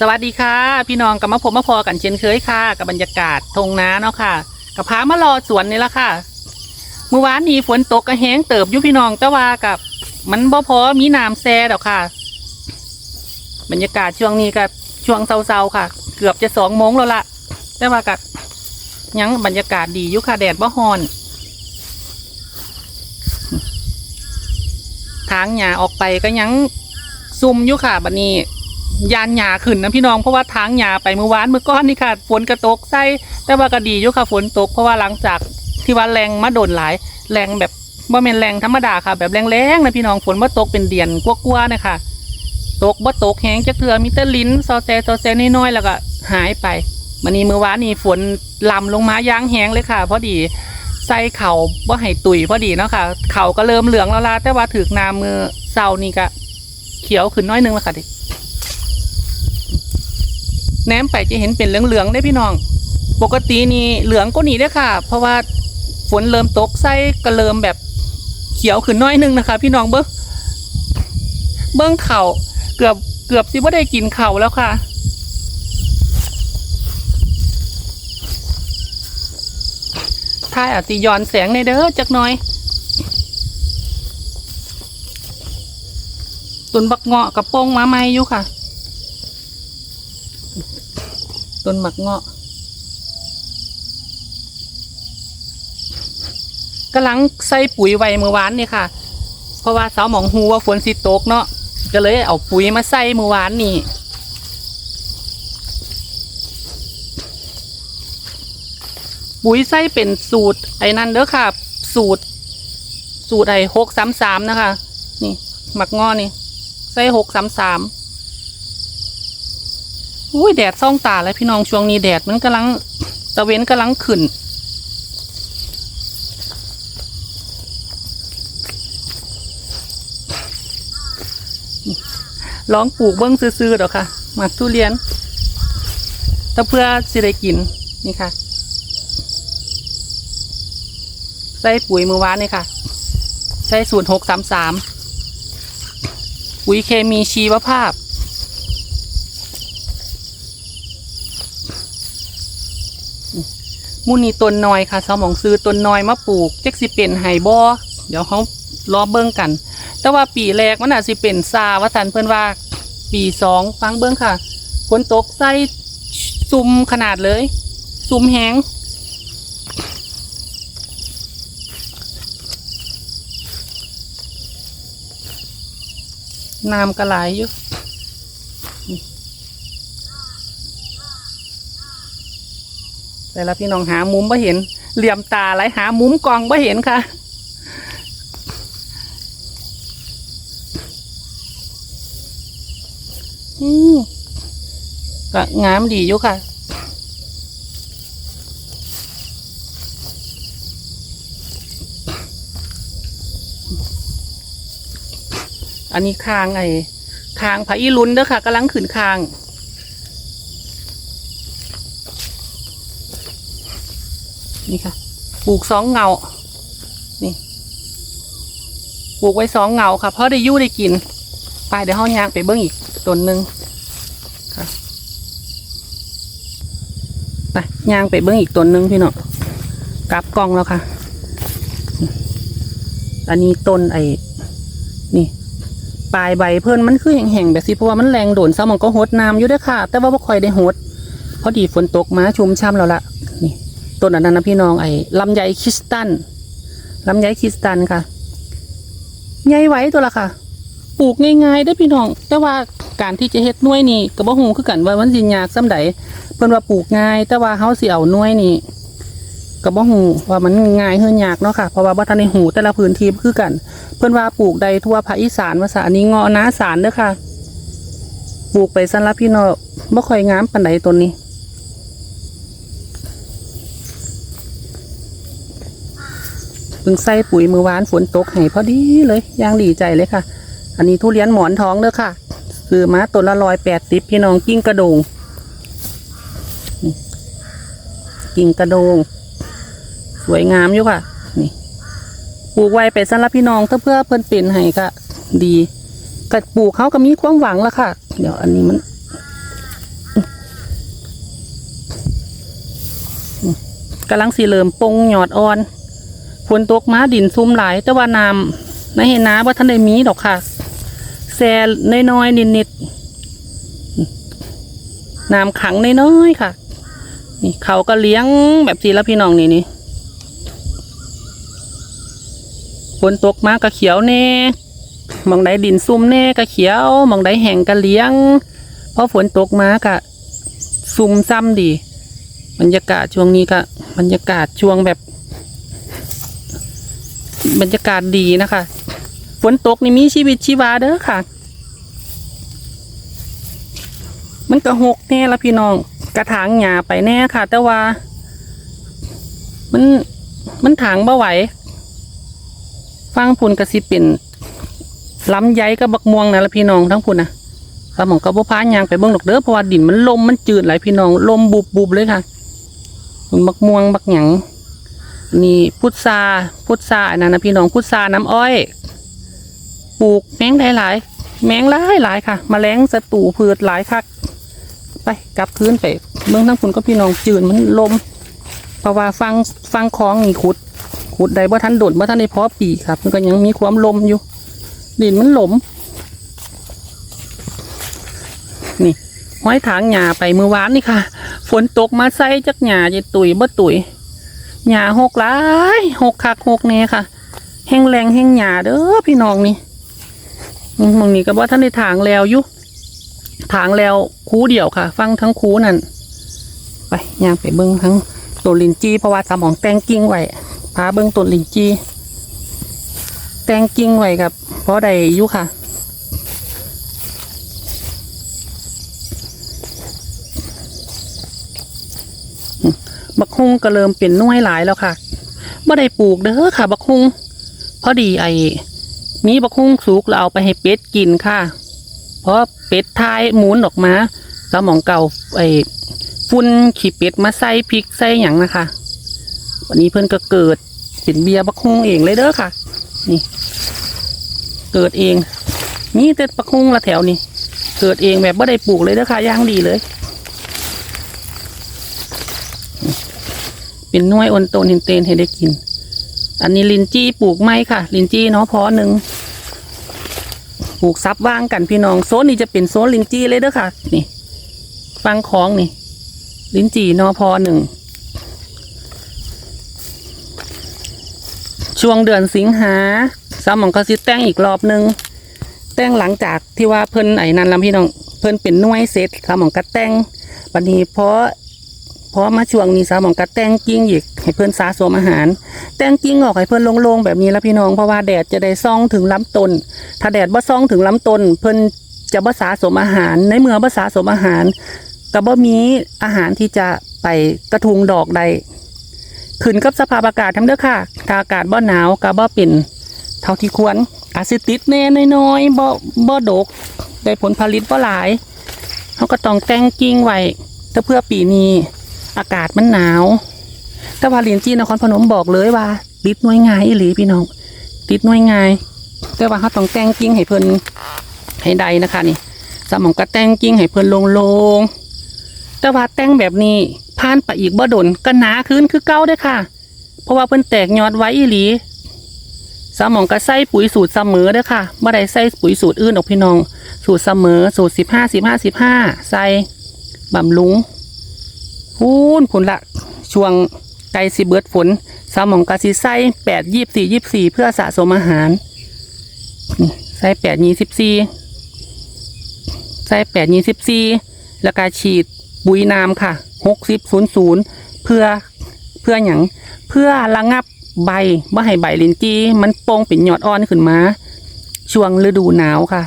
สวัสดีค่ะ พี่น้องกับมาพบมาพอกันเช่นเคยค่ะ กับบรรยากาศทงนาเนาะค่ะกับพามารอสวนนี่ละค่ะเมื่อวานนี้ฝนตกกระแห้งเติบอยู่พี่น้องแต่ว่ากับ มันบ่พอมีน้ำแซ่ดอกค่ะ บรรยากาศช่วงนี้กับช่วงเศร้าๆค่ะ เกือบจะสองโมงแล้วละแต่ว่ากับยังบรรยากาศดีอยู่ค่ะแดดบ่ฮอนทางหญ้าออกไปก็ยังซุ่มอยู่ค่ะบัดนี้ ยานหญ้าขึ้นนะพี่น้องเพราะว่าทางหญ้าไปเมื่อวานเมื่อก้อนนี่ค่ะฝนกระตกใส่แต่ว่าก็ดีอยู่ค่ะฝนตก เพราะว่าหลังจากที่ว่าแรงมาโดนหลายแรงแบบบ่แม่นแรงธรรมดาค่ะ แบบแรงๆนะพี่น้องฝนบ่ตกเป็นเดือนกลัวๆนะคะตกบ่ตกแห้งจักเทื่อมีแต่ลิ้นซอแซซอแซน้อยๆแล้วก็หายไปมันนี้เมื่อวานนี่ฝนลำลงมาย่างแห้งเลยค่ะ พอดีใส่เข่าบ่ให้ตุยพอดีเนาะค่ะเข่าก็เริ่มเหลืองแล้วล่ะแต่ว่าถือกนามือเศร้านี่ก็เขียวขึ้นน้อยนึงแล้วค่ะดิ แนมไปจะเห็นเป็นเหลืองๆได้พี่น้อง ปกตินี่เหลืองก็หนีได้ค่ะ เพราะว่าฝนเริ่มตกใส่ก็เริ่มแบบเขียวขึ้นน้อยนึงนะคะ พี่น้องเบิ้งเบิ้งเข่าเกือบเกือบสิว่าได้กินเข่าแล้วค่ะท้ายอาจจะย้อนแสงในเด้อจักน่อยตุนบักเงาะกับโป้งมาไม่อยู่ค่ะ ตุนบักเงาะกำลังใส่ปุ๋ยไว้เมื่อวานนี่ค่ะ เพราะว่าสาวหมองหูว่าฝนสิตกเนาะก็เลยเอาปุ๋ยมาใส่เมื่อวานนี่ปุ๋ยไส้เป็นสูตรไอ้นั่นเด้อค่ะ สูตร สูตรไอ้หกสามสามนะคะ นี่หมักงอนี่ไส้หกสามสาม อุ้ยแดดส่องตาแล้วพี่น้องช่วงนี้แดดมันกำลังตะเวนกำลังขึ้นลองปลูกเบิ้งซื้อๆดอกค่ะหมักทุเรียนแต่เพื่อสิได้กินนี่ค่ะ ใส่ปุ๋ยมือวานนี่ค่ะ ใช้สูตรหกสามสามปุ๋ยเคมีชีวภาพ มูนี่ต้นน้อยค่ะสมองซื้อต้นน้อยมาปลูกจักสิเป็นไฮบอเดี๋ยวเขารอเบิ้งกัน แต่ว่าปีแรกมันอาจสิเป็นซาว่าสันเพื่อนว่า ปีสองฟังเบิ้งค่ะฝนตกใส่ซุ่มขนาดเลย ซุ่มแหงน้ำก็ไหลายอยู่ แต่ละพี่น้องหามุมบ่เห็น เหลี่ยมตาไหลหามุมกองบ่เห็นค่ะ อืมก็งามดีอยู่ค่ะอันนี้คางไอ้คางผาอีลุนเด้อค่ะกำลังขึ้นคาง นี่ค่ะ ปลูกสองเงา นี่ ปลูกไว้สองเงาค่ะ เพราะได้ยู่ได้กิน ไปเดี๋ยวห้องยางไปเบิ้งอีกต้นหนึ่งค่ะไปยางไปเบิ้งอีกต้นหนึ่งพี่น้องกลับกล้องแล้วค่ะ อันนี้ต้นไอ้นี่ปลายใบเพิ่นมันคือแห้งๆแบบสิเพราะว่ามันแรงโดนซ้ำมันก็หดน้ำอยู่ด้วยค่ะ แต่ว่าบ่ค่อยได้หดพอดีฝนตกมาชุ่มช่ำแล้วล่ะนี่ ต้นอันนั้นนะพี่น้องไอ้ลำไยคริสตันลำไยคริสตันค่ะใหญ่ไว้ตัวละค่ะ ปลูกง่ายๆได้พี่น้อง แต่ว่าการที่จะเฮ็ดน่วยนี่ก็บ่ฮู้คือกันว่ามันสิยากส่ำใดเพิ่นว่าปลูกง่าย แต่ว่าเฮาสิเอาน่วยนี่ก็บ่ฮู้ว่ามันง่ายหรือยากเนาะค่ะเพราะว่าบ่ทันได้ฮู้แต่ละพื้นที่บ่คือกัน เพิ่นว่าปลูกใดทั่วภาคอีสานว่าซะอันนี้เงาะนาสารเด้อค่ะ ปลูกไปซั่นละพี่น้องบ่ค่อยงามปานใดต้นนี้ พึ่งใส่ปุ๋ยมือวานฝนตกให้พอดีเลยย่างดีใจเลยค่ะ อันนี้ทุเรียนหมอนท้องเด้อค่ะซื้อมาตัวละร้อยแปดติบพี่น้องกิ้งกระโดงกิ่งกระโดง สวยงามอยู่ค่ะ นี่ปลูกไว้ไปสำหรับพี่น้องถ้าเพื่อเพิ่นเป็นให้ก็ดีก็ปลูกเขาก็มีความหวังแล้วค่ะ เดี๋ยวอันนี้มันกำลังสีเหลิมปงหยอดอ่อน ฝนตกมาดินซุ่มหลาย แต่ว่าน้ำในเห็นน้ำว่าท่านได้มีดอกค่ะแซ่น้อยๆนิดๆน้ำขังน้อยๆค่ะ นี่เขาก็เลี้ยงแบบสีแล้วพี่น้องนี่นี่ฝนตกมาก็เขียวแน่มองใดดินซุ่มแน่ก็เขียวมองใดแห้งก็เลี้ยงเพราะฝนตกมาก็ซุ่มซ้ำดี บรรยากาศช่วงนี้ก็บรรยากาศช่วงแบบ บรรยากาศดีนะคะฝนตกนี่มีชีวิตชีวาเด้อค่ะ มันก็หกแน่ละพี่น้อง กระถางหญ้าไปแน่ค่ะ แต่ว่า มันมันถางบ่ไหว ฟังพุ่นกระสิเป็นล้ำไยกับบักม่วงนะละพี่น้องทั้งพุ่นนะสมองกับบ่พายางไปเบิ่งดอกเด้อเพราะว่าดินมันลมมันจืดหลยพี่น้องลมบุบบุบเลยค่ะพุ่นบักม่วงบักหยัง นี่พุทราพุทราอันนั้นนะพี่น้องพุทราน้ำอ้อย ปลูกแมงได้หลาย แมงหลายหลายค่ะแมลงศัตรูพืชหลายคักไปกลับคืนไปเมืองทั้งคุณก็พี่น้องจืดมันลมเพราะว่าฟังฟังคลองนี่ขุดขุดใดบ่ทันโดดบ่ทันได้เพาะปีครับ มันก็ยังมีความลมอยู่ ดินมันหลม นี่ห้อยถางหญ้าไปเมื่อวานนี่ค่ะ ฝนตกมาใส่จักหญ้าจะตุยบ่ตุย หญ้าหกหลายหกคักหกแน่ค่ะ แห้งแรงแห้งหญ้าเด้อพี่น้องนี่มองนี้ก็บ่ทันได้ถางแล้วอยู่ถางแล้วคูเดียวค่ะ ฟังทั้งคูนั่นไปย่างไปเบิ้งทั้งต้นลินจีเพราะว่าสมองแตงกิ้งไว้พาเบิ้งต้นลินจีแตงกิ้งไว้กับเพราะใดอยุค่ะ บักฮุงก็เริ่มเป็นน้วยหลายแล้วค่ะบ่ได้ปลูกเด้อค่ะ บักฮุงพอดีไอ้มีบักฮุงสุกแล้วเอาไปให้เป็ดกินค่ะ เพราะเป็ดทายหมุนออกมาสมองเก่าไอ้ฟุ้นขี้เป็ดมาใส่พริกใส่หยังนะคะ วันนี้เพื่อนก็เกิดเป็นเบียร์บักฮุงเองเลยเด้อค่ะ นี่ เกิดเองนี่แต่บักฮุงละแถวนี่เกิดเองแบบไม่ได้ปลูกเลยเด้อค่ะย่างดีเลย เป็นน้วยอนโตนเห็นเตนให้ได้กิน อันนี้ลินจี้ปลูกไม้ค่ะ ลินจี้เนาะพอหนึ่งปลูกซับว่างกันพี่น้องโซนนี้จะเป็นโซนลินจีเลยเด้อค่ะ นี่ฟังของนี่ ลินจีนอพอหนึ่งช่วงเดือนสิงหาสามหมองก็สิแต่งอีกรอบหนึ่งแต่งหลังจากที่ว่าเพิ่นไอ้นั่นลำพี่น้องเพิ่นเป็นน่วยเสร็จสามหมองก็แต่งวันนี้เพราะ พราะมาช่วงนี้สามหมองก็แต่งกิ้งอีกให้เพิ่อนสะสวมอาหาร แต่งกิ้งออกให้เพิ่อนโล่งๆแบบนี้แล้วพี่น้องเพราะว่าแดดจะได้ซ่องถึงลำต้นถ้าแดดบ่ซ่องถึงลำต้นเพิ่อนจะบ่สะสมอาหาร ในเมื่อบ่สะสมอาหารก็บ่มีอาหารที่จะไปกระทุงดอกใดขึ้นกับสภาพอากาศทั้งเด้อค่ะถ้าอากาศบ่หนาวก็บ่เป็นเท่าที่ควรอาจสิติดแน่น้อยๆบ่บ่ดก ได้ผลผลิตบ่หลายเฮาก็ต้องแต่งกิ่งไว้แต่เพื่อปีนี้ อากาศมันหนาว แต่ว่าเหรียนจีนนครพนมบอกเลยว่าติดน่วยงายอีหลีพี่น้องติดน่วยงายแต่ว่าเขาต้องแต่งกิ้งให้เพิ่นให้ใดนะคะนี่สมองก็แต่งกิ้งให้เพิ่นลงลงๆแต่ว่าแต่งแบบนี้ผ่านไปอีกบ่ดนก็หนาขึ้นคือเก่าด้อค่ะ เพราะว่าเพิ่นแตกยอดไว้อีหลีสมองก็ใส่ปุ๋ยสูตรเสมอเด้อค่ะบ่ได้ใส่ปุ๋ยสูตรอื่นออกพี่น้อง สูตรเสมอสูตรสิบห้าสิบห้าสิบห้าใส่บำรุง พูนผลละช่วงไกลสิเบิดฝนสมองกะสิใส่แปดยี่สี่ยี่สี่เพื่อสะสมอาหารนี่ใส่แปดยี่สิบสี่ใส่แปดยี่สิบสี่แล้วก็ฉีดปุ๋ยน้ำค่ะหกสิบศูนย์ศูนย์เพื่อเพื่ออย่างเพื่อระงับใบว่าให้ใบลินจีมันโป่งเป็นยอดอ่อนขึ้นมา ช่วงฤดูหนาวค่ะ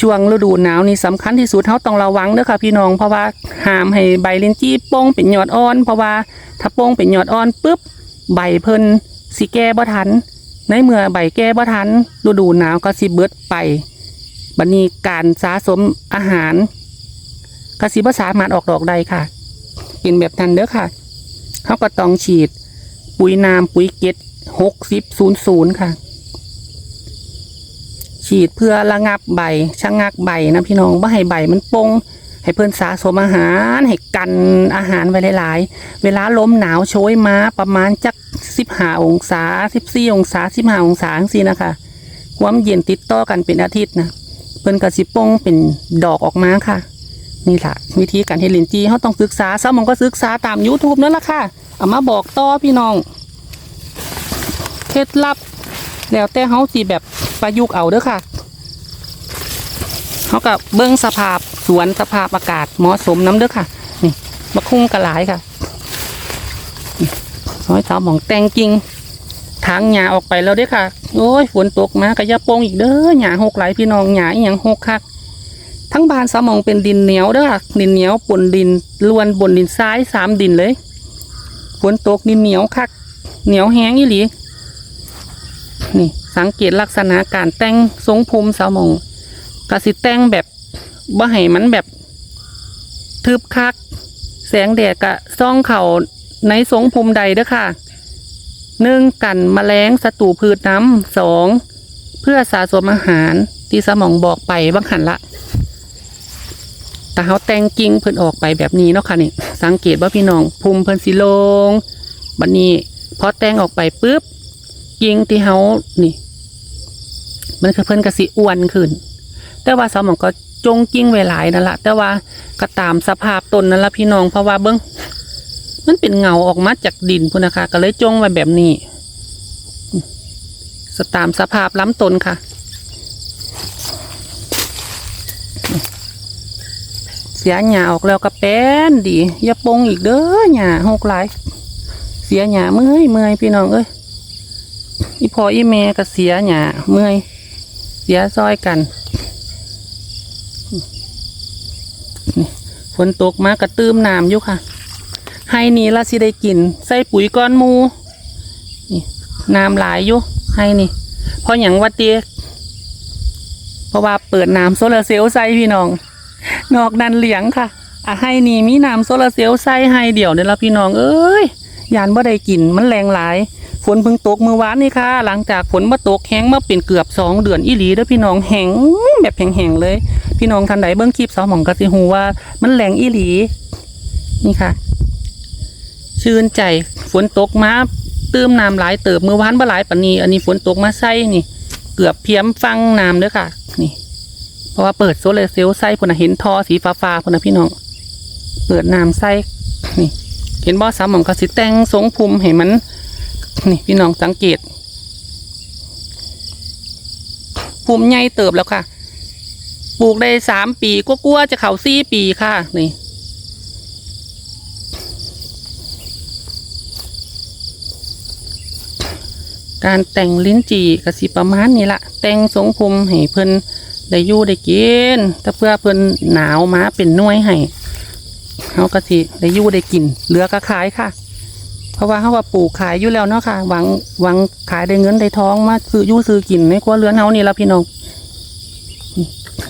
ช่วงฤดูหนาวนี่สำคัญที่สุดเขาต้องระวังเด้อค่ะพี่น้องเพราะว่าห้ามให้ใบลินจี้โป้งเป็นยอดอ่อน เพราะว่าถ้าโป้งเป็นยอดอ่อนปุ๊บใบเพิ่นสิแก้บ่ทัน ในเมื่อใบแก้บ่ทันฤดูหนาวก็สิเบิดไปบัดนี้การสะสมอาหารก็สิบ่สามารถออกดอกได้ค่ะเป็นแบบนั้นเด้อค่ะเขาก็ต้องฉีด ปุ๋ยน้ำปุ๋ยเกตหกสิบศูนย์ศูนย์ค่ะ ฉีดเพื่อระงับใบชะงักใบนะพี่น้องว่าให้ใบมันปงให้เพิ่อนสะสมอาหารให้กันอาหารไว้หลายๆ เวลาลมหนาวโชยมาประมาณจัก15องศา14องศา15องศาจังซี่นะคะ ความเย็นติดต่อกันเป็นอาทิตย์นะเพิ่อนก็สิปงเป็นดอกออกมาค่ะ นี่ล่ะวิธีการเฮลินจีเขาต้องศึกษาซะมองก็ศึกษาตาม YouTube นั่นแหละค่ะ เอามาบอกต่อพี่น้อง เคล็ดลับแล้วแต่เฮาสิแบบ ประยุกต์เอาเด้อค่ะเฮากับเบิ่งสภาพสวนสภาพอากาศเหมาะสมน้ำเด้อค่ะ นี่มะคุ้งกระหลายค่ะน้อยสาวหมองแต่งจริงทางหญ้าออกไปแล้วเด้อค่ะ โอ้ยฝนตกมาก็อย่าโปงอีกเด้อหญ้าหกไหลพี่น้องหญ้าอีหยังหกคักทั้งบานสมองเป็นดินเหนียวเด้อค่ะดินเหนียวปนดินล้วนบนดินทรายสามดินเลยฝนตกดินเหนียวคัก เหนียวแห้งอีหลีนี่ สังเกตลักษณะการแต่งทรงภูมิสมองกระสิแต่งแบบบ่ให้มันแบบทึบคัก แสงแดดกะซ่องเข่าในทรงภูมิใดเด้อค่ะหนึ่งกันแมลงศัตรูพืชน้ำสองเพื่อสะสมอาหารที่สมองบอกไปบางหันละแต่เขาแต่งกิ่งเพิ่นออกไปแบบนี้เนาะค่ะนี่สังเกตว่าพี่น้องภูมิเพิ่นสิลงบัดนี้พอแต่งออกไปปุ๊บกิ่งที่เขานี่ มันคือเพิ่นกสิอ้วนขึ้น แต่ว่าสมองก็จงกิ่งไว้หลายนั่นละแต่ว่าก็ตามสภาพต้นนั่นละพี่น้องเพราะว่าเบิ้งมันเป็นเงาออกมาจากดินพุ่นนะคะ ก็เลยจงไว้แบบนี้สตามสภาพล้ำต้นค่ะเสียหญ้าออกแล้วก็แป้นดีอย่าปงอีกเด้อหญ้าหกหลายเสียหญ้าเมื่อยเมื่อยพี่น้องเอ้ยอีพออีแม่ก็เสียหญ้าเมื่อย เสียซอยกันฝนตกมากระตื้มน้ำอยู่ค่ะ ให้นี่ละสิได้กิน ใส่ปุ๋ยก้อนมูนี่น้ำหลายอยู่ให้นี่เพราะอย่างวัดเตียเพราะว่าเปิดน้ำโซลาร์เซลล์ใส่พี่น้อง นอกนั้นเหลียงค่ะอะให้นี่มีน้ำโซลาร์เซลล์ใส่ให้เดี่ยวเดี๋ยวละพี่น้อง เอ้ยยานบ่ได้กินมันแรงหลาย ฝนเพิ่งตกเมื่อวานนี่ค่ะ หลังจากฝนมาตกแห้งมาเป็นเกือบสองเดือนอีหลีเด้อพี่น้องแห้งแบบแห้งๆเลย พี่น้องทันใดเบิ้องคลิปสาวหมองกสิฮูว่า มันแรงอีหลี นี่ค่ะ ชื่นใจฝนตกมาเตื้มน้ำหลายเติบเมื่อวานบ่หลายปานนี้ อันนี้ฝนตกมาใส่นี่ เกือบเพียมฟังน้ำเด้อค่ะ นี่ เพราะว่าเปิดโซลาร์เซลล์ใส่พุ่นเห็นทอสีฟ้าๆพุ่นพี่น้อง เปิดน้ำใส่นี่ เห็นบ่สามหม่องกสิแต่งทรงภูมิให้มัน นี่พี่น้องสังเกตภูมิใหญ่เติบแล้วค่ะ ปลูกได้สามปีก็กลัวๆจะเข่าสี่ปีค่ะ นี่ การแต่งลิ้นจี่กสิประมาณนี้ละ แต่งทรงภูมิให้เพิ่นได้ยู่ได้กินถ้าเพื่อเพิ่นหนาวมาเป็นน่วยให้เขาก็สิได้ยู่ได้กินเหลือก็ขายค่ะ เพราะว่าเขาว่าปลูกขายอยู่แล้วเนาะค่ะ หวังหวังขายได้เงินได้ท้องมาซื้ออยู่ซื้อกินในครัวเรือนเฮานี่ละพี่น้อง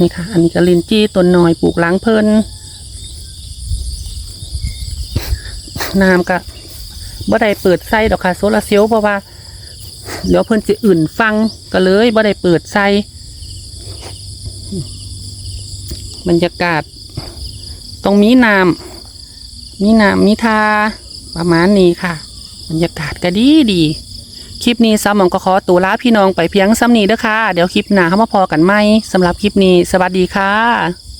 นี่ค่ะ อันนี้ก็ลินจี้ต้นน้อยปลูกล้างเพลินน้ำก็บ่ได้เปิดไส้ดอกค่ะโซลาเซลล์เพราะว่าเดี๋ยวเพิ่นจะอื่นฟังก็เลยบ่ได้เปิดไส้บรรยากาศ ตรงมีน้ำมีน้ำมีทา ประมาณนี้ค่ะบรรยากาศก็ดีดีคลิปนี้สาวหมองก็ขอตัวลาพี่น้องไปเพียงซ้ำนี้เด้อค่ะ เดี๋ยวคลิปหน้าเข้ามาพอกันไหมสำหรับคลิปนี้สวัสดีค่ะ